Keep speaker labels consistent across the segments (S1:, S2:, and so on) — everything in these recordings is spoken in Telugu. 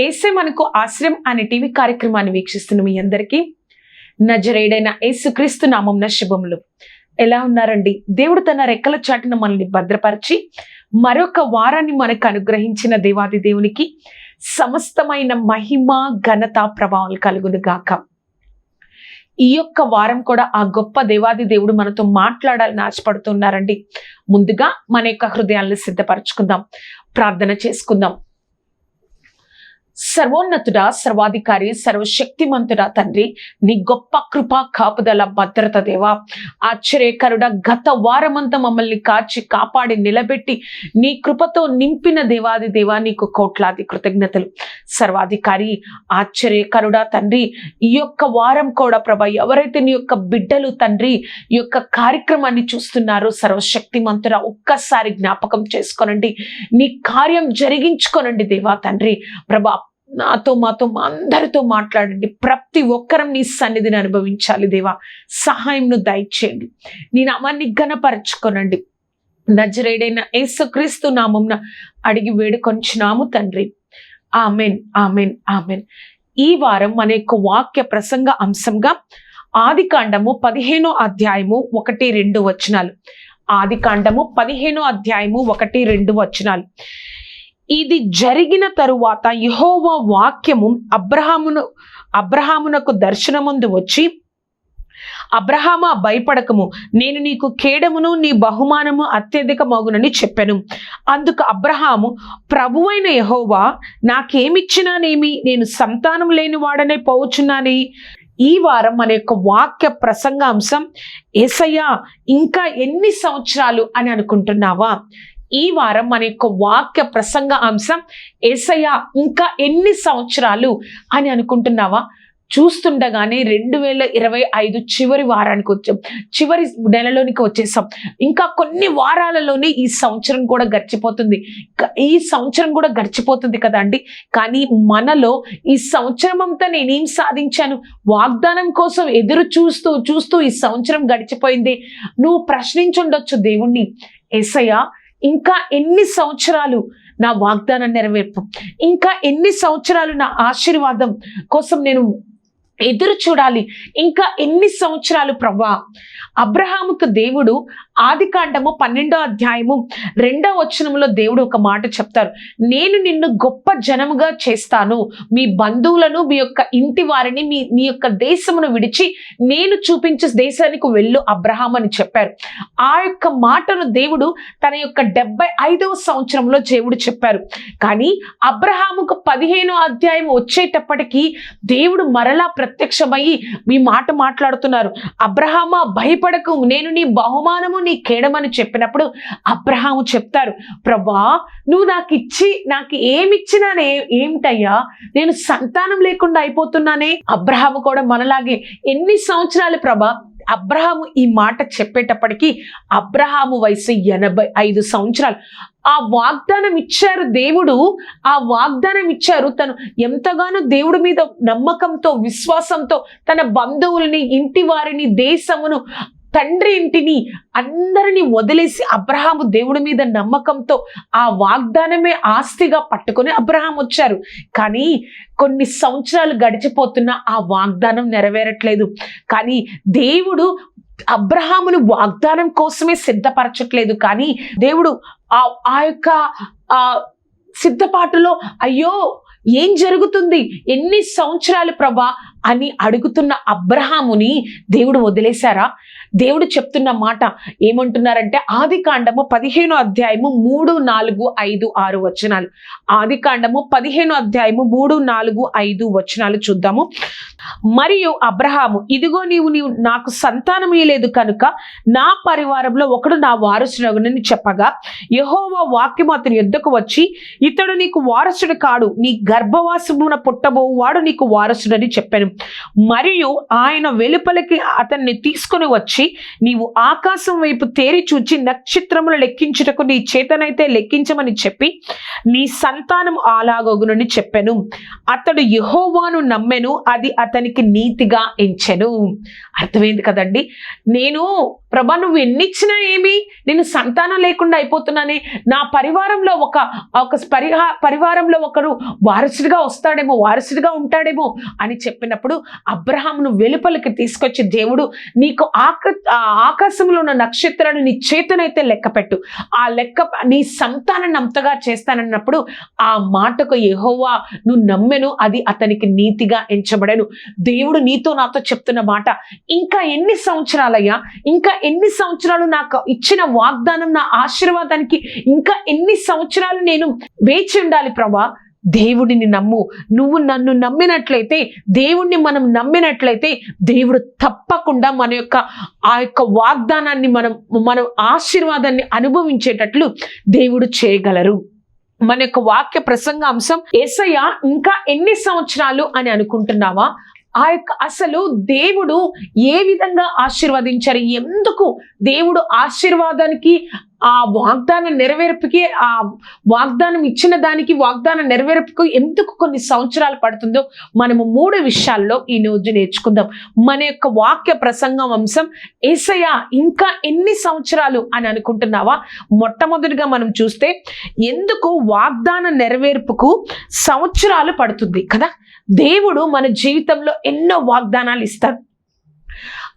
S1: ఏసే మనకు ఆశ్రయం అనే టీవీ కార్యక్రమాన్ని వీక్షిస్తున్న మీ అందరికీ నజరేడైన యేసుక్రీస్తు నామం శుభములు. ఎలా ఉన్నారండి? దేవుడు తన రెక్కల చాటిన మనల్ని భద్రపరిచి మరొక వారాన్ని మనకు అనుగ్రహించిన దేవాది దేవునికి సమస్తమైన మహిమ ఘనత ప్రభావాలు కలుగును గాక ఈ యొక్క వారం కూడా ఆ గొప్ప దేవాది దేవుడు మనతో మాట్లాడాలని ఆశపడుతున్నారండి. ముందుగా మన యొక్క హృదయాలను సిద్ధపరచుకుందాం. ప్రార్థన చేసుకుందాం. సర్వోన్నతుడా సర్వాధికారి సర్వశక్తిమంతుడా తండ్రి నీ గొప్ప కృప కాపుదల భద్రత దేవా. ఆశ్చర్యకరుడ గత వారమంతా మమ్మల్ని కాచి కాపాడి నిలబెట్టి నీ కృపతో నింపిన దేవాది దేవా నీకు కోట్లాది కృతజ్ఞతలు. సర్వాధికారి ఆశ్చర్యకరుడా తండ్రి ఈ యొక్క వారం కూడా ప్రభా ఎవరైతే నీ యొక్క బిడ్డలు తండ్రి ఈ యొక్క కార్యక్రమాన్ని చూస్తున్నారో సర్వశక్తిమంతుడా ఒక్కసారి జ్ఞాపకం చేసుకోనండి. నీ కార్యం జరిగించుకోనండి దేవా తండ్రి. ప్రభా నాతో మాతో మా అందరితో మాట్లాడండి. ప్రతి ఒక్కరం నీ సన్నిధిని అనుభవించాలి దేవా. సహాయంను దయచేయండి. నీ నామాన్ని ఘనపరచుకోనండి. నజరేడైన యేసుక్రీస్తు నామంన అడిగి వేడుకొంచున్నాము తండ్రి. Amen amen amen. ఈ వారం మన యొక్క వాక్య ప్రసంగ అంశంగా ఆది కాండము పదిహేనో అధ్యాయము ఒకటి రెండు వచనాలు. ఆది కాండము పదిహేనో అధ్యాయము ఒకటి రెండు వచనాలు. ఇది జరిగిన తరువాత యహోవా వాక్యము అబ్రహామును అబ్రహామునకు దర్శనముందు వచ్చి అబ్రహామా భయపడకము నేను నీకు కేడమును నీ బహుమానము అత్యధిక మగునని చెప్పాను. అందుకు అబ్రహాము ప్రభువైన యహోవా నాకేమిచ్చినానేమి నేను సంతానం లేని వాడనే పోవచ్చున్నాని ఈ వారం మన యొక్క వాక్య ప్రసంగాంశం ఏసయ్య ఇంకా ఎన్ని సంవత్సరాలు అని అనుకుంటున్నావా? ఈ వారం మన యొక్క వాక్య ప్రసంగ అంశం ఏసయ్య ఇంకా ఎన్ని సంవత్సరాలు అని అనుకుంటున్నావా? చూస్తుండగానే రెండు వేల ఇరవై ఐదు చివరి వారానికి వచ్చాం. చివరి నెలలోనికి వచ్చేసాం. ఇంకా కొన్ని వారాలలోనే ఈ సంవత్సరం కూడా గడిచిపోతుంది. ఈ సంవత్సరం కూడా గడిచిపోతుంది కదా అండి? కానీ మనలో ఈ సంవత్సరం అంతా నేనేం సాధించాను? వాగ్దానం కోసం ఎదురు చూస్తూ చూస్తూ ఈ సంవత్సరం గడిచిపోయింది. నువ్వు ప్రశ్నించుండొచ్చు దేవుణ్ణి. ఎసయ్య ఇంకా ఎన్ని సంవత్సరాలు నా వాగ్దానం నెరవేర్పు? ఇంకా ఎన్ని సంవత్సరాలు నా ఆశీర్వాదం కోసం నేను ఎదురు చూడాలి? ఇంకా ఎన్ని సంవత్సరాలు ప్రభా? అబ్రహాముకు దేవుడు ఆది కాండము పన్నెండో అధ్యాయము రెండో వచనంలో దేవుడు ఒక మాట చెప్తారు. నేను నిన్ను గొప్ప జనముగా చేస్తాను. మీ బంధువులను మీ యొక్క ఇంటి వారిని మీ నీ యొక్క దేశమును విడిచి నేను చూపించే దేశానికి వెళ్ళు అబ్రహాం అని చెప్పారు. ఆ యొక్క మాటను దేవుడు తన యొక్క డెబ్బై ఐదవ సంవత్సరంలో దేవుడు చెప్పారు. కానీ అబ్రహాముకు పదిహేనో అధ్యాయం వచ్చేటప్పటికీ దేవుడు మరలా ప్రత్యక్షమయ్యి మీ మాట మాట్లాడుతున్నారు. అబ్రహామ భయపడకు నేను నీ బహుమానము నీ కేడమని చెప్పినప్పుడు అబ్రహాము చెప్తారు ప్రభా నువ్వు నాకు ఇచ్చి నాకు ఏమిచ్చినానే ఏమిటయ్యా? నేను సంతానం లేకుండా అయిపోతున్నానే? అబ్రహాము కూడా మనలాగే ఎన్ని సంవత్సరాలు ప్రభా? అబ్రహాము ఈ మాట చెప్పేటప్పటికీ అబ్రహాము వయసు ఎనభై ఐదు సంవత్సరాలు. ఆ వాగ్దానం ఇచ్చారు దేవుడు ఆ వాగ్దానం ఇచ్చారు తను ఎంతగానో దేవుడి మీద నమ్మకంతో విశ్వాసంతో తన బంధువుల్ని ఇంటి వారిని దేశమును తండ్రి ఇంటిని అందరినీ వదిలేసి అబ్రహాము దేవుడి మీద నమ్మకంతో ఆ వాగ్దానమే ఆస్తిగా పట్టుకొని అబ్రహాం వచ్చారు. కానీ కొన్ని సంవత్సరాలు గడిచిపోతున్న ఆ వాగ్దానం నెరవేరట్లేదు. కానీ దేవుడు అబ్రహామును వాగ్దానం కోసమే సిద్ధపరచట్లేదు. కానీ దేవుడు ఆ ఆ యొక్క ఆ సిద్ధపాటులో అయ్యో ఏం జరుగుతుంది? ఎన్ని సంవత్సరాలు ప్రభా అని అడుగుతున్న అబ్రహాముని దేవుడు వదిలేశారా? దేవుడు చెప్తున్న మాట ఏమంటున్నారంటే ఆది కాండము పదిహేను అధ్యాయము మూడు నాలుగు ఐదు ఆరు వచనాలు. ఆది కాండము పదిహేను అధ్యాయము మూడు నాలుగు ఐదు వచనాలు చూద్దాము. మరియు అబ్రహాము ఇదిగో నీవు నీవు నాకు సంతానం లేదు కనుక నా పరివారంలో ఒకడు నా వారసుడని చెప్పగా యహోవా వాక్యం అతని యుద్ధకు వచ్చి ఇతడు నీకు వారసుడు కాడు నీ గర్భవాసమున పుట్టబోవు వాడు నీకు వారసుడని చెప్పాను. మరియు ఆయన వెలుపలికి అతన్ని తీసుకుని వచ్చి నీవు ఆకాశం వైపు తేరి చూచి నక్షత్రములు లెక్కించుటకు నీ చేతనైతే లెక్కించమని చెప్పి నీ సంతానం అలాగొగునని చెప్పాను. అతడు యహోవాను నమ్మెను అది అతనికి నీతిగా ఎంచెను. అర్థమైంది కదండి? నేను ప్రభా నువ్వు ఎన్ని ఇచ్చినా ఏమి? నేను సంతానం లేకుండా అయిపోతున్నానే. నా పరివారంలో ఒక ఒక పరిహా పరివారంలో ఒకరు వారసుడిగా వస్తాడేమో వారసుడిగా ఉంటాడేమో అని చెప్పినప్పుడు అబ్రహామును వెలుపలికి తీసుకొచ్చి దేవుడు నీకు ఆక ఆ ఆకాశంలో ఉన్న నక్షత్రాలు నీ చేతనైతే లెక్కపెట్టు ఆ లెక్క నీ సంతానాన్ని అంతగా చేస్తానన్నప్పుడు ఆ మాటకు యెహోవా నువ్వు నమ్మెను అది అతనికి నీతిగా ఎంచబడను. దేవుడు నీతో నాతో చెప్తున్న మాట ఇంకా ఎన్ని సంవత్సరాలయ్యా? ఇంకా ఎన్ని సంవత్సరాలు నాకు ఇచ్చిన వాగ్దానం నా ఆశీర్వాదానికి ఇంకా ఎన్ని సంవత్సరాలు నేను వేచి ఉండాలి ప్రభా? దేవుడిని నమ్ము. నువ్వు నన్ను నమ్మినట్లయితే దేవుణ్ణి మనం నమ్మినట్లయితే దేవుడు తప్పకుండా మన యొక్క ఆ యొక్క వాగ్దానాన్ని మనం మనం ఆశీర్వాదాన్ని అనుభవించేటట్లు దేవుడు చేయగలరు. మన యొక్క వాక్య ప్రసంగ అంశం ఏసయ్య ఇంకా ఎన్ని సంవత్సరాలు అని అనుకుంటున్నావా? ఆ యొక్క అసలు దేవుడు ఏ విధంగా ఆశీర్వదించారు? ఎందుకు దేవుడు ఆశీర్వాదానికి ఆ వాగ్దాన నెరవేర్పుకి ఆ వాగ్దానం ఇచ్చిన దానికి వాగ్దాన నెరవేర్పుకు ఎందుకు కొన్ని సంవత్సరాలు పడుతుందో మనము మూడు విషయాల్లో ఈ రోజు నేర్చుకుందాం. మన యొక్క వాక్య ప్రసంగం అంశం ఏసయ్య ఇంకా ఎన్ని సంవత్సరాలు అని అనుకుంటున్నావా? మొట్టమొదటిగా మనం చూస్తే ఎందుకు వాగ్దాన నెరవేర్పుకు సంవత్సరాలు పడుతుంది కదా? దేవుడు మన జీవితంలో ఎన్నో వాగ్దానాలు ఇస్తారు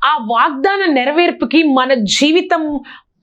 S1: ఆ వాగ్దాన నెరవేర్పుకి మన జీవితం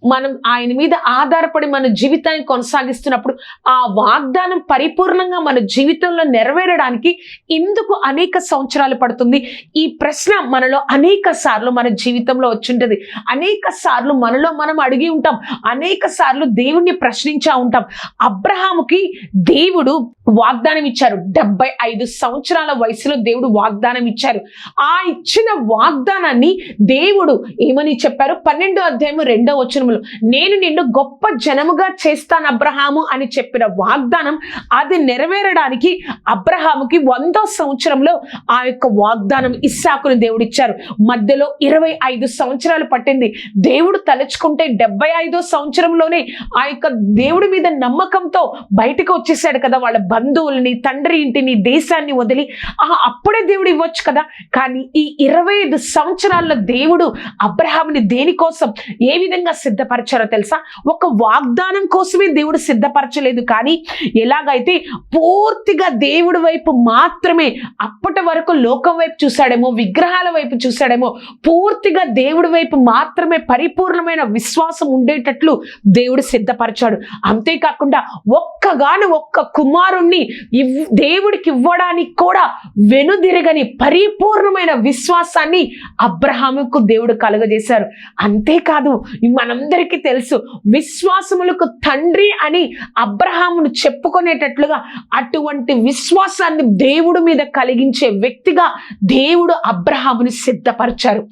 S1: మనం ఆయన మీద ఆధారపడి మన జీవితాన్ని కొనసాగిస్తున్నప్పుడు ఆ వాగ్దానం పరిపూర్ణంగా మన జీవితంలో నెరవేరడానికి ఎందుకు అనేక సంవత్సరాలు పడుతుంది. ఈ ప్రశ్న మనలో అనేక సార్లు మన జీవితంలో వచ్చింటది. అనేక సార్లు మనలో మనం అడిగి ఉంటాం. అనేక సార్లు దేవుణ్ణి ప్రశ్నించా ఉంటాం. అబ్రహాముకి దేవుడు వాగ్దానం ఇచ్చారు. డెబ్బై ఐదు సంవత్సరాల వయసులో దేవుడు వాగ్దానం ఇచ్చారు. ఆ ఇచ్చిన వాగ్దానాన్ని దేవుడు ఏమని చెప్పారు? పన్నెండో అధ్యాయం రెండో వచనములు నేను నిన్ను గొప్ప జనముగా చేస్తాను అబ్రహాము అని చెప్పిన వాగ్దానం అది నెరవేరడానికి అబ్రహాముకి వందో సంవత్సరంలో ఆ యొక్క వాగ్దానం ఇస్సాకుని దేవుడిచ్చారు. మధ్యలో ఇరవై ఐదు సంవత్సరాలు పట్టింది. దేవుడు తలుచుకుంటే డెబ్బై ఐదో సంవత్సరంలోనే ఆ యొక్క దేవుడి మీద నమ్మకంతో బయటకు వచ్చేసాడు కదా వాళ్ళ బంధువుల్ని తండ్రి ఇంటిని దేశాన్ని వదిలి. ఆ అప్పుడే దేవుడు ఇవ్వచ్చు కదా. కానీ ఈ ఇరవై ఐదు సంవత్సరాల్లో దేవుడు అబ్రహాముని దేనికోసం ఏ విధంగా సిద్ధపరిచారో తెలుసా? ఒక వాగ్దానం కోసమే దేవుడు సిద్ధపరచలేదు. కానీ ఎలాగైతే పూర్తిగా దేవుడి వైపు మాత్రమే అప్పటి వరకు లోకం వైపు చూశాడేమో విగ్రహాల వైపు చూశాడేమో పూర్తిగా దేవుడి వైపు మాత్రమే పరిపూర్ణమైన విశ్వాసం ఉండేటట్లు దేవుడు సిద్ధపరిచాడు. అంతేకాకుండా ఒక్కగాను ఒక్క కుమారుణ్ణి ఇవ్ దేవుడికి ఇవ్వడానికి కూడా వెనుదిరగని పరిపూర్ణమైన విశ్వాసాన్ని అబ్రహాముకు దేవుడు కలుగజేశారు. అంతేకాదు మనం మనందరికీ తెలుసు. విశ్వాసములకు తండ్రి అని అబ్రహామును చెప్పుకునేటట్లుగా అటువంటి విశ్వాసాన్ని దేవుడి మీద కలిగించే వ్యక్తిగా దేవుడు అబ్రహాముని సిద్ధపరిచారు.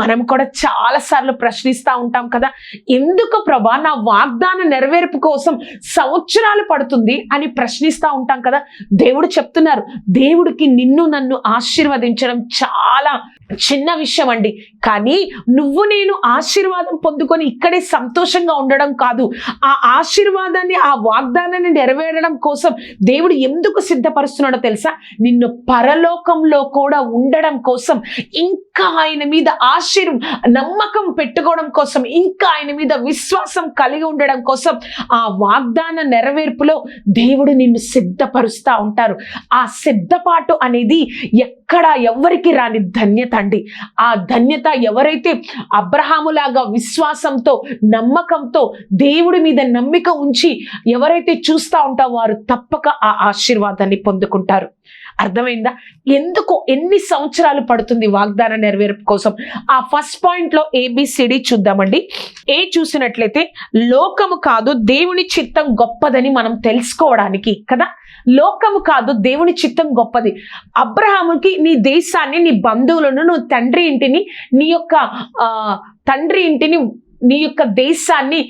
S1: మనం కూడా చాలా సార్లు ప్రశ్నిస్తూ ఉంటాం కదా ఎందుకు ప్రభా నా వాగ్దాన నెరవేర్పు కోసం సంవత్సరాలు పడుతుంది అని ప్రశ్నిస్తూ ఉంటాం కదా దేవుడు చెప్తున్నారు దేవుడికి నిన్ను నన్ను ఆశీర్వదించడం చాలా చిన్న విషయం అండి. కానీ నువ్వు నేను ఆశీర్వాదం పొందుకొని ఇక్కడే సంతోషంగా ఉండడం కాదు. ఆ ఆశీర్వాదాన్ని ఆ వాగ్దానాన్ని నెరవేరడం కోసం దేవుడు ఎందుకు సిద్ధపరుస్తున్నాడో తెలుసా? నిన్ను పరలోకంలో కూడా ఉండడం కోసం ఇంకా ఆయన మీద ఆశీర్ నమ్మకం పెట్టుకోవడం కోసం ఇంకా ఆయన మీద విశ్వాసం కలిగి ఉండడం కోసం ఆ వాగ్దాన నెరవేర్పులో దేవుడు నిన్ను సిద్ధపరుస్తూ ఉంటారు. ఆ సిద్ధపాటు అనేది ఎక్కడా ఎవరికి రాని ధన్యత. అండి. ఆ ధన్యత ఎవరైతే అబ్రహాములాగా విశ్వాసంతో నమ్మకంతో దేవుడి మీద నమ్మిక ఉంచి ఎవరైతే చూస్తూ ఉంటారో వారు తప్పక ఆ ఆశీర్వాదాన్ని పొందుకుంటారు. అర్థమైందా? ఎందుకు ఎన్ని సంవత్సరాలు పడుతుంది వాగ్దాన నెరవేర్పు కోసం? ఆ ఫస్ట్ పాయింట్లో ఏబిసిడి చూద్దామండి. ఏ చూసినట్లయితే లోకము కాదు దేవుని చిత్తం గొప్పదని మనం తెలుసుకోవడానికి కదా? లోకము కాదు దేవుని చిత్తం గొప్పది. అబ్రహాముకి నీ దేశాన్ని నీ బంధువులను నువ్వు తండ్రి ఇంటిని నీ యొక్క ఆ, తండ్రి ఇంటిని నీ యొక్క దేశాన్ని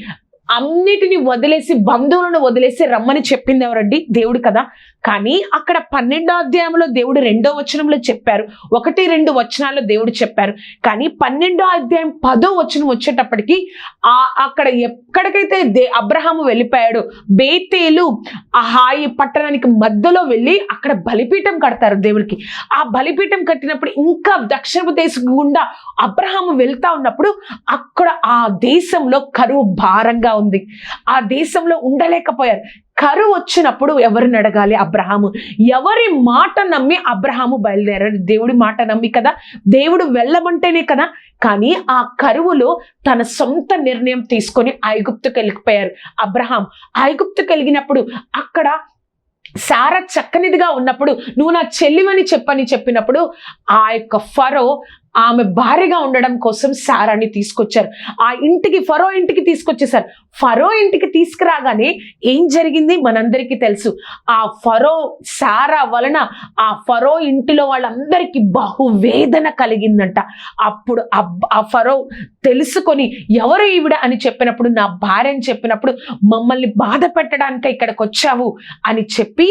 S1: అన్నిటిని వదిలేసి బంధువులను వదిలేసి రమ్మని చెప్పింది ఎవరండి? దేవుడు కదా. కానీ అక్కడ పన్నెండో అధ్యాయంలో దేవుడు రెండో వచనంలో చెప్పారు. ఒకటి రెండు వచనాల్లో దేవుడు చెప్పారు. కానీ పన్నెండో అధ్యాయం పదో వచనం వచ్చేటప్పటికి ఆ అక్కడ ఎక్కడికైతే దే అబ్రహాము వెళ్ళిపోయాడు బేతేలు ఆ హాయి పట్టణానికి మధ్యలో వెళ్ళి అక్కడ బలిపీఠం కడతారు దేవుడికి. ఆ బలిపీఠం కట్టినప్పుడు ఇంకా దక్షిణ దేశం గుండా అబ్రహాము వెళ్తా ఉన్నప్పుడు అక్కడ ఆ దేశంలో కరువు భారంగా ఉంది. ఆ దేశంలో ఉండలేకపోయారు. కరువు వచ్చినప్పుడు ఎవరిని అడగాలి? అబ్రహాము. ఎవరి మాట నమ్మి అబ్రహాము బయలుదేరాడు. దేవుడి మాట నమ్మి కదా? దేవుడు వెళ్ళమంటేనే కదా? కానీ ఆ కరువులో తన సొంత నిర్ణయం తీసుకొని ఐగుప్తుకు వెళ్ళిపోయారు అబ్రహాం. ఐగుప్తుకు వెళ్ళినప్పుడు అక్కడ సార చక్కనిదిగా ఉన్నప్పుడు నువ్వు నా చెల్లివని చెప్పని చెప్పినప్పుడు ఆ యొక్క ఫరో ఆమె భార్యగా ఉండడం కోసం సారాన్ని తీసుకొచ్చారు. ఆ ఇంటికి ఫరో ఇంటికి తీసుకొచ్చేసారు. ఫరో ఇంటికి తీసుకురాగానే ఏం జరిగింది మనందరికీ తెలుసు. ఆ ఫరో సారా వలన ఆ ఫరో ఇంటిలో వాళ్ళందరికీ బహువేదన కలిగిందంట. అప్పుడు ఆ ఫరో తెలుసుకొని ఎవరు ఈవిడ అని చెప్పినప్పుడు నా భార్య అని చెప్పినప్పుడు మమ్మల్ని బాధ పెట్టడానికి ఇక్కడికి వచ్చావు అని చెప్పి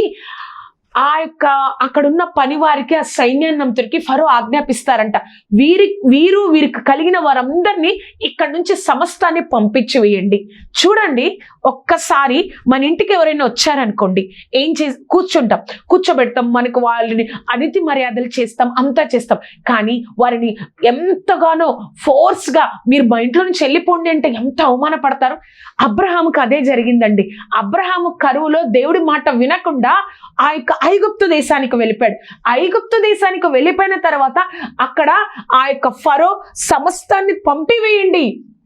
S1: ఆ యొక్క అక్కడున్న పని వారికి ఆ సైన్యాన్నంతరికి ఫరో ఆజ్ఞాపిస్తారంట. వీరి వీరు వీరికి కలిగిన వారందరినీ ఇక్కడ నుంచి సమస్తాన్ని పంపించి వేయండి. చూడండి ఒక్కసారి మన ఇంటికి ఎవరైనా వచ్చారనుకోండి ఏం చే కూర్చుంటాం. కూర్చోబెడతాం మనకు వాళ్ళని అతిథి మర్యాదలు చేస్తాం అంతా చేస్తాం. కానీ వారిని ఎంతగానో ఫోర్స్గా మీరు మా ఇంట్లో నుంచి వెళ్ళిపోండి అంటే ఎంత అవమానపడతారు? అబ్రహాముకు అదే జరిగిందండి. అబ్రహాము కరువులో దేవుడి మాట వినకుండా ఆ యొక్క ఐగుప్తు దేశానికి వెళ్ళిపోయాడు. ఐగుప్తు దేశానికి వెళ్ళిపోయిన తర్వాత అక్కడ ఆ యొక్క ఫరో సమస్తాన్ని పంపివేయండి.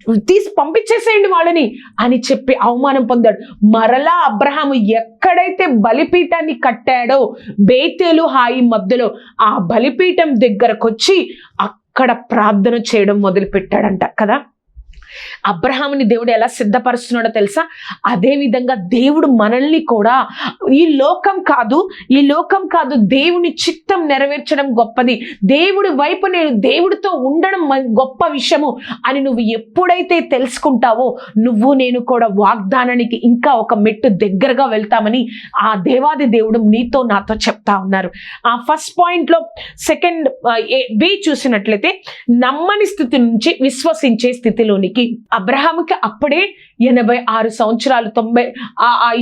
S1: తీసి పంపించేసేయండి వాళ్ళని అని చెప్పి అవమానం పొందాడు. మరలా అబ్రహాము ఎక్కడైతే బలిపీఠాన్ని కట్టాడో బేతేలు హాయి మధ్యలో ఆ బలిపీఠం దగ్గరకు వచ్చి అక్కడ ప్రార్థన చేయడం మొదలుపెట్టాడంట కదా. అబ్రహాముని దేవుడు ఎలా సిద్ధపరుస్తున్నాడో తెలుసా? అదేవిధంగా దేవుడు మనల్ని కూడా ఈ లోకం కాదు ఈ లోకం కాదు దేవుని చిత్తం నెరవేర్చడం గొప్పది. దేవుడి వైపు నేను దేవుడితో ఉండడం గొప్ప విషయము అని నువ్వు ఎప్పుడైతే తెలుసుకుంటావో నువ్వు నేను కూడా వాగ్దానానికి ఇంకా ఒక మెట్టు దగ్గరగా వెళ్తామని ఆ దేవాది దేవుడు నీతో నాతో చెప్తా ఉన్నారు. ఆ ఫస్ట్ పాయింట్లో సెకండ్ బి చూసినట్లయితే నమ్మని స్థితి నుంచి విశ్వసించే స్థితిలోనికి అబ్రహాముకి అప్పుడే ఎనభై ఆరు సంవత్సరాలు తొంభై ఆ ఆ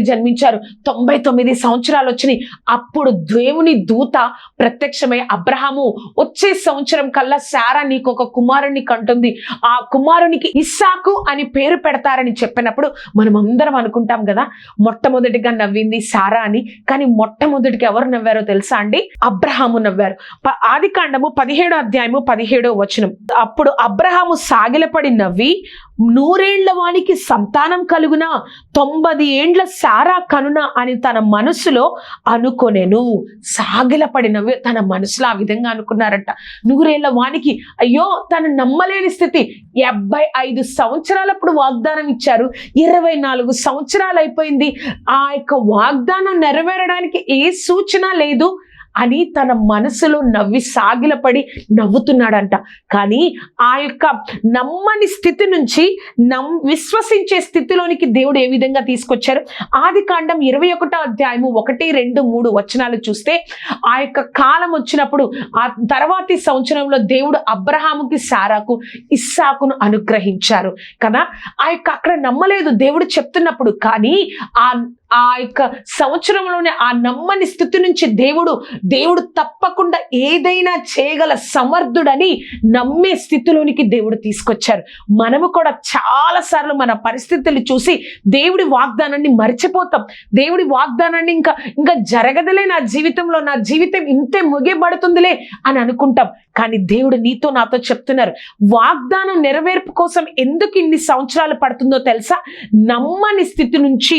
S1: జన్మించారు. తొంభై తొమ్మిది సంవత్సరాలు వచ్చినాయి. అప్పుడు దేవుని దూత ప్రత్యక్షమై అబ్రహాము వచ్చే సంవత్సరం కల్లా శారా నీకు ఒక కుమారుణ్ణి కంటుంది. ఆ కుమారునికి ఇస్సాకు అని పేరు పెడతారని చెప్పినప్పుడు మనం అందరం అనుకుంటాం కదా మొట్టమొదటిగా నవ్వింది సారా అని. కానీ మొట్టమొదటికి ఎవరు నవ్వారో తెలుసా అండి? అబ్రహాము నవ్వారు. ప- ఆది కాండము పదిహేడో అధ్యాయము పదిహేడో వచనం. అప్పుడు అబ్రహాము సాగిలపడి నవ్వి నూరేళ్ళ వానికి సంతానం కలుగునా? తొంభై ఏండ్ల సారా కనున అని తన మనసులో అనుకొనెను. సాగిలపడినవి తన మనసులో ఆ విధంగా అనుకున్నారట. నూరేళ్ళ వానికి అయ్యో తను నమ్మలేని స్థితి. డెబ్బై ఐదు సంవత్సరాలప్పుడు వాగ్దానం ఇచ్చారు. ఇరవై నాలుగు సంవత్సరాలు అయిపోయింది ఆ యొక్క వాగ్దానం నెరవేరడానికి ఏ సూచన లేదు. అని తన మనసులో నవ్వి సాగిలపడి నవ్వుతున్నాడంట. కానీ ఆ యొక్క నమ్మని స్థితి నుంచి నమ్ విశ్వసించే స్థితిలోనికి దేవుడు ఏ విధంగా తీసుకొచ్చారు? ఆది కాండం ఇరవై ఒకటో అధ్యాయము ఒకటి రెండు మూడు వచనాలు చూస్తే ఆ యొక్క కాలం వచ్చినప్పుడు ఆ తర్వాతి సంవత్సరంలో దేవుడు అబ్రహాముకి సారాకు ఇస్సాకును అనుగ్రహించారు కదా? ఆ యొక్క అక్కడ నమ్మలేదు దేవుడు చెప్తున్నప్పుడు. కానీ ఆ ఆ యొక్క సంవత్సరంలోనే ఆ నమ్మని స్థితి నుంచి దేవుడు దేవుడు తప్పకుండా ఏదైనా చేయగల సమర్థుడని నమ్మే స్థితిలోనికి దేవుడు తీసుకొచ్చారు. మనము కూడా చాలా సార్లు మన పరిస్థితులు చూసి దేవుడి వాగ్దానాన్ని మర్చిపోతాం. దేవుడి వాగ్దానాన్ని ఇంకా ఇంకా జరగదులే నా జీవితంలో నా జీవితం ఇంతే ముగియబడుతుందిలే అని అనుకుంటాం. కానీ దేవుడు నీతో నాతో చెప్తున్నారు వాగ్దానం నెరవేర్పు కోసం ఎందుకు ఇన్ని సంవత్సరాలు పడుతుందో తెలుసా? నమ్మని స్థితి నుంచి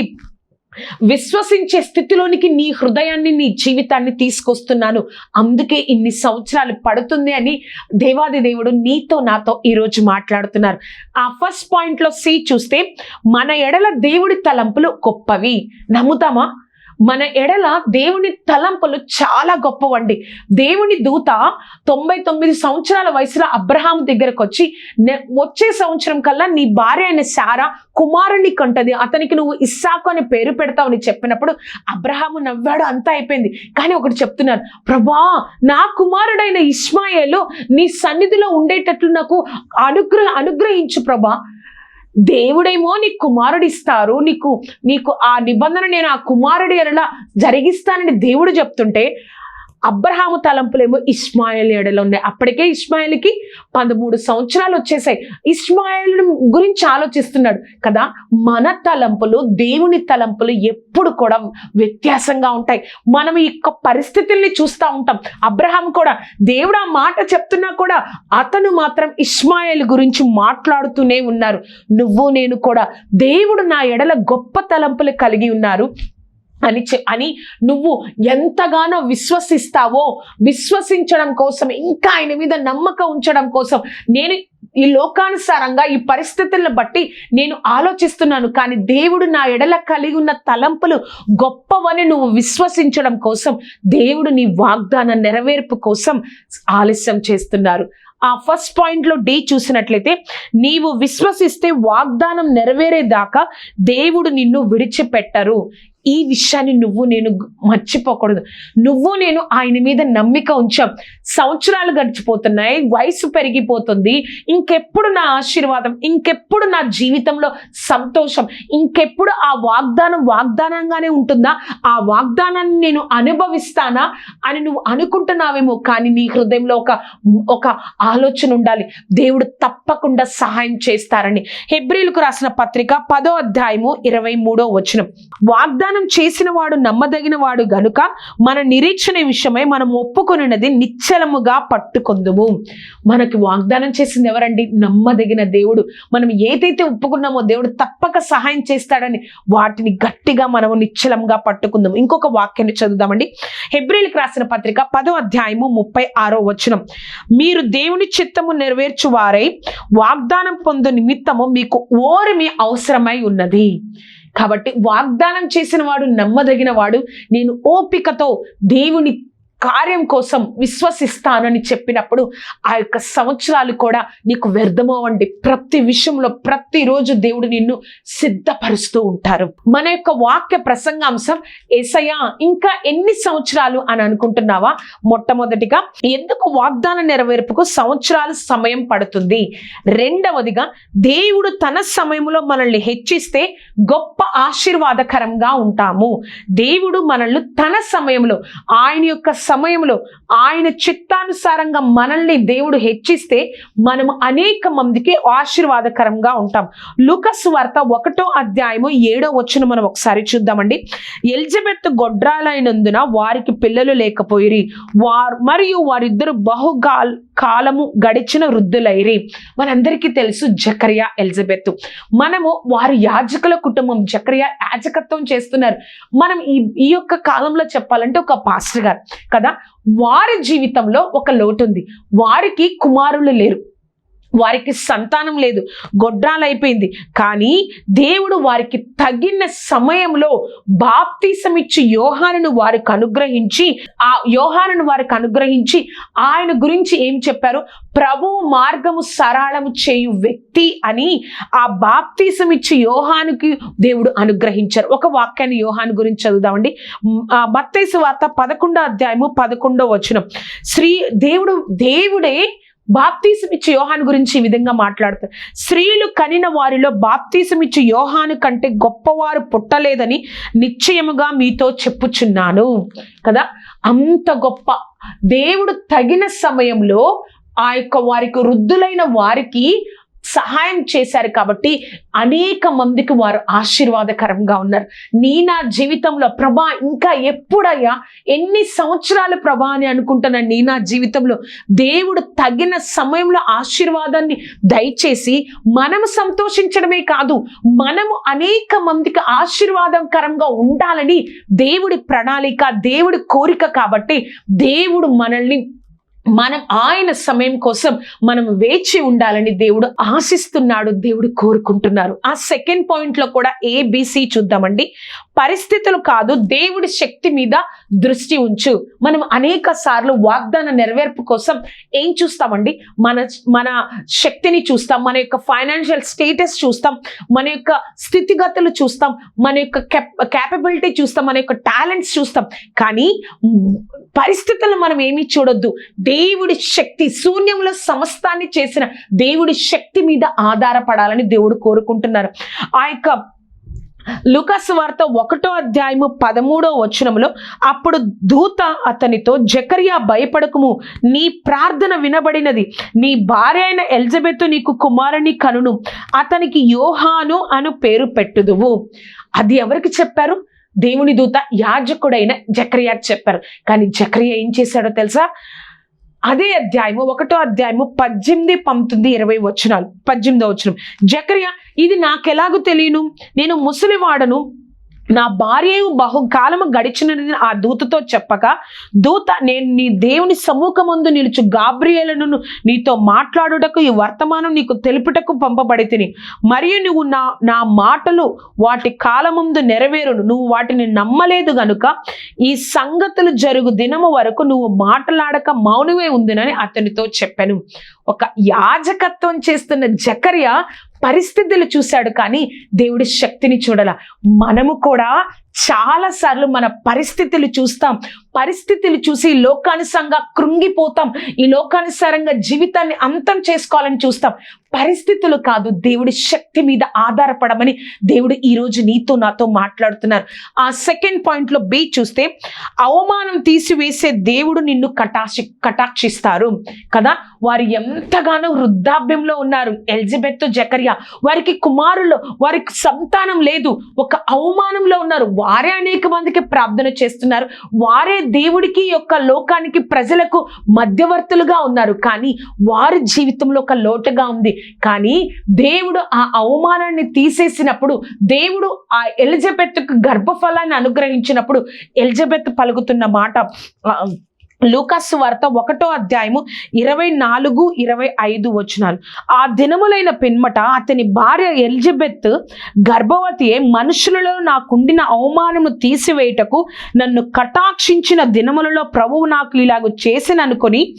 S1: విశ్వసించే స్థితిలోనికి నీ హృదయాన్ని నీ జీవితాన్ని తీసుకొస్తున్నాను. అందుకే ఇన్ని సంవత్సరాలు పడుతుంది అని దేవాది దేవుడు నీతో నాతో ఈరోజు మాట్లాడుతున్నారు. ఆ ఫస్ట్ పాయింట్లో సి చూస్తే మన ఎడల దేవుడి తలంపులు గొప్పవి. నమ్ముతామా? మన ఎడల దేవుని తలంపులు చాలా గొప్పవండి. దేవుని దూత తొంభై తొమ్మిది సంవత్సరాల వయసులో అబ్రహాం దగ్గరకు వచ్చి "నె- వచ్చే సంవత్సరం కల్లా నీ భార్య అయిన శారా కుమారుని కంటది. అతనికి నువ్వు ఇస్సాకు అని పేరు పెడతావని చెప్పినప్పుడు అబ్రహాము నవ్వాడు అంతా అయిపోయింది. కానీ ఒకటి చెప్తున్నాను. ప్రభా నా కుమారుడైన ఇస్మాయేలు నీ సన్నిధిలో ఉండేటట్లు నాకు అనుగ్రహ అనుగ్రహించు ప్రభా. దేవుడేమో నీ కుమారుడు ఇస్తారు నీకు నీకు ఆ నిబంధన నేను ఆ కుమారుడి ఎలా జరిగిస్తానని దేవుడు చెప్తుంటే అబ్రహాము తలంపులేమో ఇస్మాయిల్ ఎడలో ఉన్నాయి. అప్పటికే ఇస్మాయిల్కి పదమూడు సంవత్సరాలు వచ్చేసాయి. ఇస్మాయిల్ గురించి ఆలోచిస్తున్నాడు. కదా మన తలంపులు దేవుని తలంపులు ఎప్పుడు కూడా వ్యత్యాసంగా ఉంటాయి. మనం ఈ పరిస్థితుల్ని చూస్తూ ఉంటాం. అబ్రహాం కూడా దేవుడు ఆ మాట చెప్తున్నా కూడా అతను మాత్రం ఇస్మాయిల్ గురించి మాట్లాడుతూనే ఉన్నారు. నువ్వు నేను కూడా దేవుడు నా ఎడల గొప్ప తలంపులు కలిగి ఉన్నారు. అని చె అని నువ్వు ఎంతగానో విశ్వసిస్తావో విశ్వసించడం కోసం ఇంకా ఆయన మీద నమ్మకం ఉంచడం కోసం నేను ఈ లోకానుసారంగా ఈ పరిస్థితులను బట్టి నేను ఆలోచిస్తున్నాను. కానీ దేవుడు నా ఎడల కలిగి ఉన్న తలంపులు గొప్పవని నువ్వు విశ్వసించడం కోసం దేవుడు నీ వాగ్దాన నెరవేర్పు కోసం ఆలస్యం చేస్తున్నారు. ఆ ఫస్ట్ పాయింట్లో డి చూసినట్లయితే నీవు విశ్వసిస్తే వాగ్దానం నెరవేరేదాకా దేవుడు నిన్ను విడిచిపెట్టరు. ఈ విషయాన్ని నువ్వు నేను మర్చిపోకూడదు. నువ్వు నేను ఆయన మీద నమ్మిక ఉంచాం. సంవత్సరాలు గడిచిపోతున్నాయి వయసు పెరిగిపోతుంది. ఇంకెప్పుడు నా ఆశీర్వాదం ఇంకెప్పుడు నా జీవితంలో సంతోషం ఇంకెప్పుడు ఆ వాగ్దానం వాగ్దానంగానే ఉంటుందా? ఆ వాగ్దానాన్ని నేను అనుభవిస్తానా? అని నువ్వు అనుకుంటున్నావేమో కానీ నీ హృదయంలో ఒక ఒక ఆలోచన ఉండాలి. దేవుడు తప్పకుండా సహాయం చేస్తారని. హెబ్రిలకు రాసిన పత్రిక పదో అధ్యాయము ఇరవై మూడో వచనం. వాగ్దానం చేసిన వాడు నమ్మదగిన వాడు గనుక మన నిరీక్షణ విషయమై మనం ఒప్పుకొనినది నిశ్చలముగా పట్టుకొందుము. మనకి వాగ్దానం చేసింది ఎవరండి? నమ్మదగిన దేవుడు. మనం ఏదైతే ఒప్పుకున్నామో దేవుడు తప్పక సహాయం చేస్తాడని వాటిని గట్టిగా మనము నిశ్చలంగా పట్టుకుందాం ఇంకొక వాక్యాన్ని చదువుదామండి. హెబ్రిల్కి రాసిన పత్రిక పదో అధ్యాయము ముప్పై ఆరో వచనం. మీరు దేవుని చిత్తము నెరవేర్చు వారై వాగ్దానం పొందు నిమిత్తము మీకు ఓరిమి అవసరమై ఉన్నది. కాబట్టి వాగ్దానం చేసిన వాడు నమ్మదగిన వాడు నేను ఓపికతో దేవుని కార్యం కోసం విశ్వసిస్తానని చెప్పినప్పుడు ఆ యొక్క సంవత్సరాలు కూడా నీకు వ్యర్థమవ్వండి. ప్రతి విషయంలో ప్రతిరోజు దేవుడు నిన్ను సిద్ధపరుస్తూ ఉంటారు. మన యొక్క వాక్య ప్రసంగాంశం ఏసయ్య ఇంకా ఎన్ని సంవత్సరాలు అని అనుకుంటున్నావా? మొట్టమొదటిగా ఎందుకు వాగ్దాన నెరవేర్పుకు సంవత్సరాలు సమయం పడుతుంది? రెండవదిగా దేవుడు తన సమయంలో మనల్ని హెచ్చిస్తే గొప్ప ఆశీర్వాదకరంగా ఉంటాము. దేవుడు మనల్ని తన సమయంలో ఆయన యొక్క సమయంలో ఆయన చిత్తానుసారంగా మనల్ని దేవుడు హెచ్చిస్తే మనం అనేక మందికి ఆశీర్వాదకరంగా ఉంటాం. లుకస్ వార్త ఒకటో అధ్యాయము ఏడో వచ్చిన మనం ఒకసారి చూద్దామండి. ఎలిజబెత్ గొడ్రాలైనందున వారికి పిల్లలు లేకపోయిరి. వారు మరియు వారిద్దరు బహుగాల్ కాలము గడిచిన వృద్ధులైరి. మనందరికీ తెలుసు జకరియా ఎలిజబెత్. మనము వారి యాజకుల కుటుంబం జకరియా యాజకత్వం చేస్తున్నారు. మనం ఈ ఈ యొక్క కాలంలో చెప్పాలంటే ఒక పాస్టర్ గారు. కదా? వారి జీవితంలో ఒక లోటు ఉంది వారికి కుమారులు లేరు. వారికి సంతానం లేదు గొడ్రాలైపోయింది. కానీ దేవుడు వారికి తగిన సమయంలో బాప్తీసం ఇచ్చి యోహానును వారికి అనుగ్రహించి ఆ యోహానును వారికి అనుగ్రహించి ఆయన గురించి ఏం చెప్పారు? ప్రభు మార్గము సరళము చేయు వ్యక్తి అని ఆ బాప్తీసం ఇచ్చి యోహానుకి దేవుడు అనుగ్రహించారు. ఒక వాక్యాన్ని యోహాను గురించి చదువుదామండి. మత్తైసు వార్త పదకొండో అధ్యాయము పదకొండో వచనం. శ్రీ దేవుడు దేవుడే బాప్తీసమిచ్చి యోహాను గురించి ఈ విధంగా మాట్లాడతారు స్త్రీలు కనిన వారిలో బాప్తీసమిచ్చి యోహాను కంటే గొప్పవారు పుట్టలేదని నిశ్చయముగా మీతో చెప్పుచున్నాను కదా. అంత గొప్ప దేవుడు తగిన సమయంలో ఆ యొక్క వారికి వృద్ధులైన వారికి సహాయం చేశారు కాబట్టి అనేక మందికి వారు ఆశీర్వాదకరంగా ఉన్నారు. నీ నా జీవితంలో ప్రభా ఇంకా ఎప్పుడయ్యా? ఎన్ని సంవత్సరాలు ప్రభా అని అనుకుంటున్నా నీ నా జీవితంలో దేవుడు తగిన సమయంలో ఆశీర్వాదాన్ని దయచేసి మనము సంతోషించడమే కాదు మనము అనేక మందికి ఆశీర్వాదకరంగా ఉండాలని దేవుడి ప్రణాళిక దేవుడి కోరిక కాబట్టి దేవుడు మనల్ని మనం ఆయన సమయం కోసం మనం వేచి ఉండాలని దేవుడు ఆశిస్తున్నాడు దేవుడు కోరుకుంటున్నారు. ఆ సెకండ్ పాయింట్లో కూడా ఏబిసి చూద్దామండి. పరిస్థితులు కాదు దేవుడి శక్తి మీద దృష్టి ఉంచు. మనం అనేక సార్లు వాగ్దాన నెరవేర్పు కోసం ఏం చూస్తామండి? మన మన శక్తిని చూస్తాం మన యొక్క ఫైనాన్షియల్ స్టేటస్ చూస్తాం మన యొక్క స్థితిగతులు చూస్తాం మన యొక్క క్యాపబిలిటీ చూస్తాం మన యొక్క టాలెంట్స్ చూస్తాం. కానీ పరిస్థితులను మనం ఏమీ చూడొద్దు. దేవుడి శక్తి శూన్యంలో సమస్తాన్ని చేసిన దేవుడి శక్తి మీద ఆధారపడాలని దేవుడు కోరుకుంటున్నారు. ఆ యొక్క లుకాసు వార్త ఒకటో అధ్యాయము పదమూడో వచనంలో అప్పుడు దూత అతనితో జకరియా భయపడకుము. నీ ప్రార్థన వినబడినది. నీ భార్య అయిన ఎలిజబెత్ నీకు కుమారుని కనును. అతనికి యోహాను అను పేరు పెట్టుదువు. అది ఎవరికి చెప్పారు? దేవుని దూత యాజకుడైన జకరియాకి చెప్పారు. కానీ జకరియా ఏం చేశాడో తెలుసా? అదే అధ్యాయము ఒకటో అధ్యాయము పద్దెనిమిది పంతొమ్మిది ఇరవై వచనాలు పద్దెనిమిదో వచనం. జకరియా ఇది నాకెలాగూ తెలియను? నేను ముసలివాడను నా భార్య బహుకాలము గడిచినది ఆ దూతతో చెప్పగా దూత నేను నీ దేవుని సముఖమందు నిలుచు గాబ్రియేలను నీతో మాట్లాడుటకు ఈ వర్తమానం నీకు తెలుపుటకు పంపబడి తిని మరియు నువ్వు నా నా మాటలు వాటి కాలముందు నెరవేరును. నువ్వు వాటిని నమ్మలేదు గనుక ఈ సంగతులు జరుగు దినము వరకు నువ్వు మాట్లాడక మౌనమే ఉందినని అతనితో చెప్పాను. ఒక యాజకత్వం చేస్తున్న జకర్య పరిస్థితులు చూశాడు కానీ దేవుడి శక్తిని చూడాల. మనము కూడా చాలా సార్లు మన పరిస్థితులు చూస్తాం. పరిస్థితులు చూసి లోకానుసారంగా కృంగిపోతాం. ఈ లోకానుసారంగా జీవితాన్ని అంతం చేసుకోవాలని చూస్తాం. పరిస్థితులు కాదు. దేవుడి శక్తి మీద ఆధారపడమని దేవుడు ఈరోజు నీతో నాతో మాట్లాడుతున్నారు. ఆ సెకండ్ పాయింట్లో బి చూస్తే అవమానం తీసివేసే దేవుడు నిన్ను కటాక్షి కటాక్షిస్తారు. కదా? వారు ఎంతగానో వృద్ధాప్యంలో ఉన్నారు. ఎలిజబెత్ జకరియా వారికి కుమారులు వారికి సంతానం లేదు. ఒక అవమానంలో ఉన్నారు. వారే అనేక మందికి ప్రార్థన చేస్తున్నారు. వారే దేవుడికి యొక్క లోకానికి ప్రజలకు మధ్యవర్తులుగా ఉన్నారు. కానీ వారి జీవితంలో ఒక లోటుగా ఉంది. కానీ దేవుడు ఆ అవమానాన్ని తీసేసినప్పుడు దేవుడు ఆ ఎలిజబెత్కు గర్భఫలాన్ని అనుగ్రహించినప్పుడు ఎలిజబెత్ పలుకుతున్న మాట లూకాసు వార్త ఒకటో అధ్యాయము ఇరవై నాలుగు ఇరవై ఐదు వచనాలు. ఆ దినములైన పిన్మట అతని భార్య ఎలిజబెత్ గర్భవతియే మనుషులలో నాకుండిన అవమానము తీసివేయుటకు నన్ను కటాక్షించిన దినములలో ప్రభువు నాకు ఇలాగ చేసిననుకొని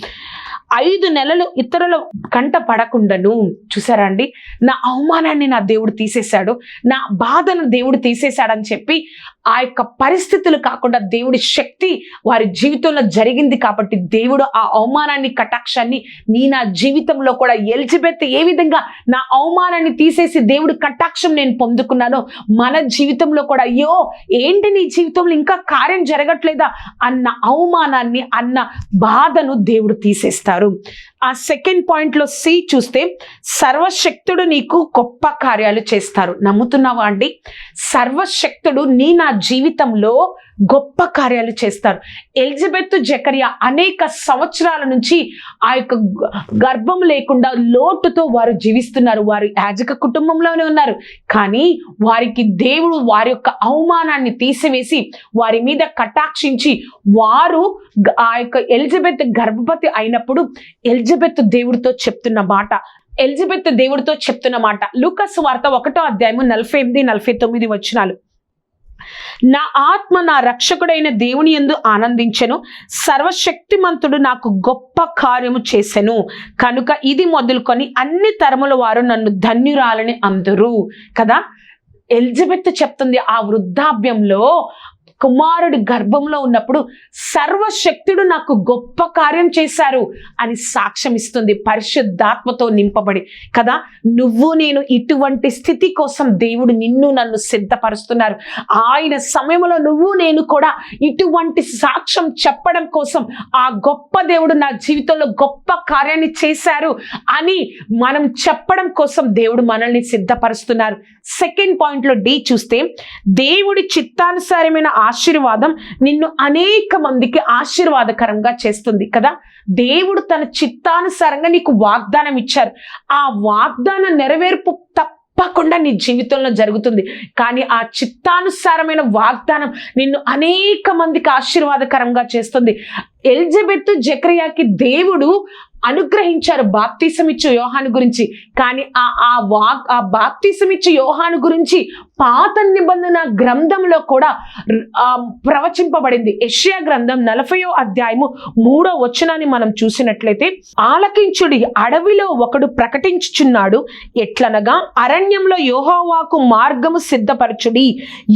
S1: ఐదు నెలలు ఇతరుల కంట పడకుండాను. చూసారా అండి? నా అవమానాన్ని నా దేవుడు తీసేశాడు. నా బాధను దేవుడు తీసేశాడని చెప్పి ఆ యొక్క పరిస్థితులు కాకుండా దేవుడి శక్తి వారి జీవితంలో జరిగింది కాబట్టి దేవుడు ఆ అవమానాన్ని కటాక్షాన్ని నీ నా జీవితంలో కూడా ఎలిజబెత్ ఏ విధంగా నా అవమానాన్ని తీసేసి దేవుడు కటాక్షం నేను పొందుకున్నానో మన జీవితంలో కూడా అయ్యో ఏంటి నీ జీవితంలో ఇంకా కార్యం జరగట్లేదా అన్న అవమానాన్ని అన్న బాధను దేవుడు తీసేస్తారు. ఆ సెకండ్ పాయింట్లో సి చూస్తే సర్వశక్తుడు నీకు గొప్ప కార్యాలు చేస్తారు. నమ్ముతున్నావా అండి? సర్వశక్తుడు నీ నా జీవితంలో గొప్ప కార్యాలు చేస్తారు. ఎలిజబెత్ జకరియా అనేక సంవత్సరాల నుంచి ఆ యొక్క గర్భం లేకుండా లోటుతో వారు జీవిస్తున్నారు. వారు యాజక కుటుంబంలోనే ఉన్నారు. కానీ వారికి దేవుడు వారి యొక్క అవమానాన్ని తీసివేసి వారి మీద కటాక్షించి వారు ఆ యొక్క ఎలిజబెత్ గర్భవతి అయినప్పుడు ఎలిజబెత్ దేవుడితో చెప్తున్న మాట ఎలిజబెత్ దేవుడితో చెప్తున్న మాట. లూకస్ వార్త ఒకటో అధ్యాయము నలభై ఎనిమిది నలభై తొమ్మిది వచ్చినాలు నా ఆత్మ నా రక్షకుడైన దేవుని యందు ఆనందించెను. సర్వశక్తిమంతుడు నాకు గొప్ప కార్యము చేసెను. కనుక ఇది మొదలుకొని అన్ని తరముల వారు నన్ను ధన్యురాలని అందరూ. కదా? ఎలిజబెత్ చెప్తుంది ఆ వృద్ధాప్యంలో కుమారుడి గర్భంలో ఉన్నప్పుడు సర్వశక్తుడు నాకు గొప్ప కార్యం చేశారు అని సాక్ష్యం ఇస్తుంది. పరిశుద్ధాత్మతో నింపబడి. కదా? నువ్వు నేను ఇటువంటి స్థితి కోసం దేవుడు నిన్ను నన్ను సిద్ధపరుస్తున్నారు. ఆయన సమయంలో నువ్వు నేను కూడా ఇటువంటి సాక్ష్యం చెప్పడం కోసం ఆ గొప్ప దేవుడు నా జీవితంలో గొప్ప కార్యాన్ని చేశారు అని మనం చెప్పడం కోసం దేవుడు మనల్ని సిద్ధపరుస్తున్నారు. సెకండ్ పాయింట్లో డి చూస్తే దేవుడి చిత్తానుసారమైన ఆశీర్వాదం నిన్ను అనేక మందికి ఆశీర్వాదకరంగా చేస్తుంది కదా. దేవుడు తన చిత్తానుసారంగా నీకు వాగ్దానం ఇచ్చారు. ఆ వాగ్దాన నెరవేర్పు తప్ప తప్పకుండా నీ జీవితంలో జరుగుతుంది. కానీ ఆ చిత్తానుసారమైన వాగ్దానం నిన్ను అనేక మందికి ఆశీర్వాదకరంగా చేస్తుంది. ఎలిజబెత్ జక్రియాకి దేవుడు అనుగ్రహించారు బాప్తీసం ఇచ్చే యోహాను గురించి. కానీ ఆ ఆ వాగ్ ఆ బాప్తీసం ఇచ్చే యోహాను గురించి పాత నిబంధన గ్రంథంలో కూడా ప్రవచింపబడింది. యెషయా గ్రంథం నలభయో అధ్యాయము మూడో వచనాన్ని మనం చూసినట్లయితే ఆలకించుడి అడవిలో ఒకడు ప్రకటించుచున్నాడు. ఎట్లనగా అరణ్యంలో యోహోవాకు మార్గము సిద్ధపరచుడి.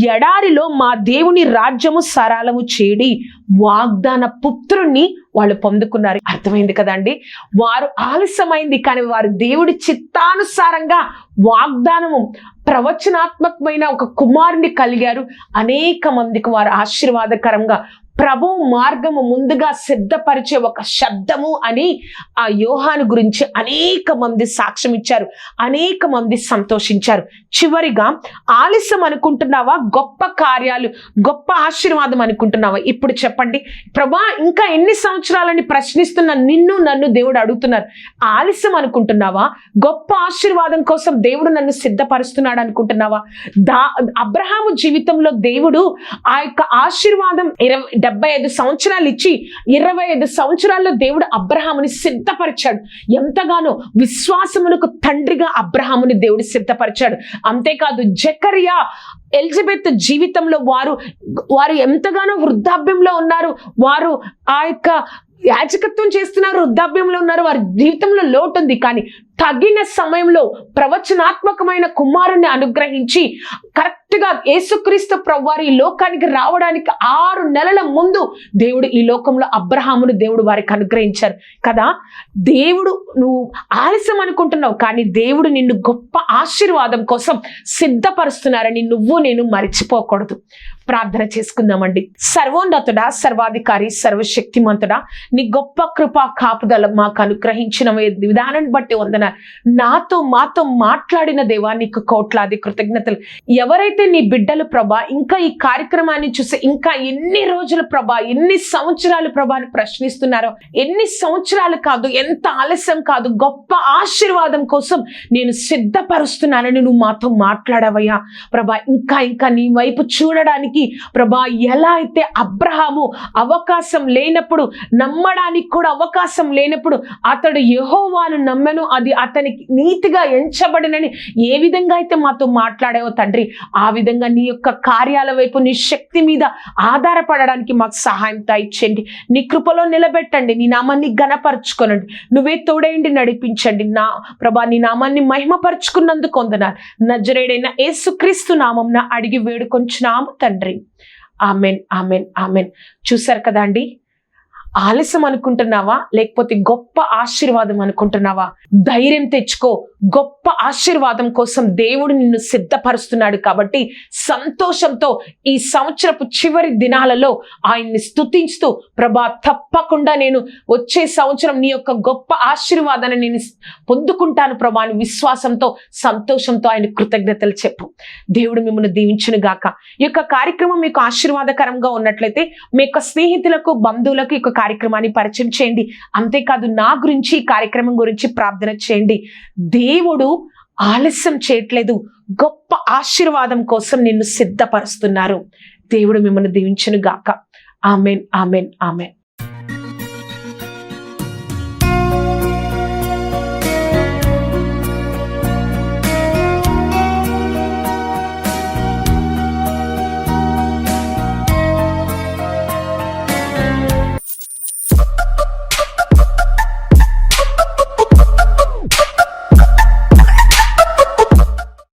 S1: ఎడారిలో మా దేవుని రాజ్యము సరాలము చేడి. వాగ్దాన పుత్రుణ్ణి వాళ్ళు పొందుకున్నారు. అర్థమైంది కదండి? వారు ఆలస్యమైంది కానీ వారు దేవుడి చిత్తానుసారంగా వాగ్దానము ప్రవచనాత్మకమైన ఒక కుమారుని కలిగారు. అనేక మందికి వారు ఆశీర్వాదకరంగా ప్రభు మార్గము ముందుగా సిద్ధపరిచే ఒక శబ్దము అని ఆ యోహాను గురించి అనేక మంది సాక్ష్యం ఇచ్చారు. అనేక మంది సంతోషించారు. చివరిగా ఆలస్యం అనుకుంటున్నావా? గొప్ప కార్యాలు గొప్ప ఆశీర్వాదం అనుకుంటున్నావా? ఇప్పుడు చెప్పండి. ప్రభా ఇంకా ఎన్ని సంవత్సరాలని ప్రశ్నిస్తున్న నిన్ను నన్ను దేవుడు అడుగుతున్నారు. ఆలస్యం అనుకుంటున్నావా? గొప్ప ఆశీర్వాదం కోసం దేవుడు నన్ను సిద్ధపరుస్తున్నాడు అనుకుంటున్నావా? దా అబ్రహాము జీవితంలో దేవుడు ఆ యొక్క ఆశీర్వాదం ఇరవై డెబ్బై ఐదు సంవత్సరాలు ఇచ్చి ఇరవై ఐదు సంవత్సరాల్లో దేవుడు అబ్రహాముని సిద్ధపరిచాడు. ఎంతగానో విశ్వాసమునకు తండ్రిగా అబ్రహాముని దేవుడు సిద్ధపరిచాడు. అంతేకాదు జకరియా ఎలిజబెత్ జీవితంలో వారు వారు ఎంతగానో వృద్ధాప్యంలో ఉన్నారు. వారు ఆ యొక్క యాచకత్వం చేస్తున్నారు వృద్ధాప్యంలో ఉన్నారు. వారి జీవితంలో లోటు ఉంది. కానీ తగిన సమయంలో ప్రవచనాత్మకమైన కుమారుణ్ణి అనుగ్రహించి కరెక్ట్గా యేసుక్రీస్తు ప్రవ్వారు ఈ లోకానికి రావడానికి ఆరు నెలల ముందు దేవుడు ఈ లోకంలో అబ్రహామును దేవుడు వారికి అనుగ్రహించారు. కదా? దేవుడు నువ్వు ఆలస్యం అనుకుంటున్నావు కానీ దేవుడు నిన్ను గొప్ప ఆశీర్వాదం కోసం సిద్ధపరుస్తున్నారని నువ్వు నేను మరిచిపోకూడదు. ప్రార్థన చేసుకుందామండి. సర్వోన్నతుడా సర్వాధికారి సర్వశక్తిమంతుడా నీ గొప్ప కృపా కాపుదల మాకు అనుగ్రహించిన విధానాన్ని బట్టి వందన. నాతో మాతో మాట్లాడిన దేవా నీకు కోట్లాది కృతజ్ఞతలు. ఎవరైతే నీ బిడ్డలు ప్రభా ఇంకా ఈ కార్యక్రమాన్ని చూసి ఇంకా ఎన్ని రోజులు ప్రభా ఎన్ని సంవత్సరాలు ప్రభా అని ప్రశ్నిస్తున్నారో ఎన్ని సంవత్సరాలు కాదు ఎంత ఆలస్యం కాదు గొప్ప ఆశీర్వాదం కోసం నేను సిద్ధపరుస్తున్నానని నువ్వు మాతో మాట్లాడవయ్యా. ప్రభా ఇంకా ఇంకా నీ వైపు చూడడానికి ప్రభా ఎలా అయితే అబ్రహాము అవకాశం లేనప్పుడు నమ్మడానికి కూడా అవకాశం లేనప్పుడు అతడు యహోవాను నమ్మను అది అతనికి నీతిగా ఎంచబడినని ఏ విధంగా అయితే మాతో మాట్లాడావో తండ్రి ఆ విధంగా నీ యొక్క కార్యాల వైపు నీ శక్తి మీద ఆధారపడడానికి మాకు సహాయం ఇచ్చండి నీ కృపలో నిలబెట్టండి నీ నామాన్ని గణపరచుకోనండి నువ్వే తోడేయండి నడిపించండి. నా ప్రభా నీ నామాన్ని మహిమపరుచుకున్నందుకు వందనాలు. నజరేడైన యేసుక్రీస్తు నామంన అడిగి వేడుకొంచున్నాము తండ్రి. ఆమెన్ ఆమెన్ ఆమెన్ చూసారు కదా అండి? ఆలస్యం అనుకుంటున్నావా? లేకపోతే గొప్ప ఆశీర్వాదం అనుకుంటున్నావా? ధైర్యం తెచ్చుకో. గొప్ప ఆశీర్వాదం కోసం దేవుడు నిన్ను సిద్ధపరుస్తున్నాడు కాబట్టి సంతోషంతో ఈ సంవత్సరపు చివరి దినాలలో ఆయన్ని స్థుతించుతూ ప్రభా తప్పకుండా నేను వచ్చే సంవత్సరం నీ యొక్క గొప్ప ఆశీర్వాదాన్ని నేను పొందుకుంటాను ప్రభా అని విశ్వాసంతో సంతోషంతో ఆయన కృతజ్ఞతలు చెప్పు. దేవుడు మిమ్మల్ని దీవించును గాక. ఈ యొక్క కార్యక్రమం మీకు ఆశీర్వాదకరంగా ఉన్నట్లయితే మీ యొక్క స్నేహితులకు బంధువులకు ఈ యొక్క కార్యక్రమాన్ని పరిచయం చేయండి. అంతేకాదు నా గురించి కార్యక్రమం గురించి ప్రార్థన చేయండి. దేవుడు ఆలస్యం చేయట్లేదు. గొప్ప ఆశీర్వాదం కోసం నిన్ను సిద్ధపరుస్తున్నారు. దేవుడు మిమ్మల్ని దీవించను గాక ఆమెన్ ఆమెన్ ఆమెన్.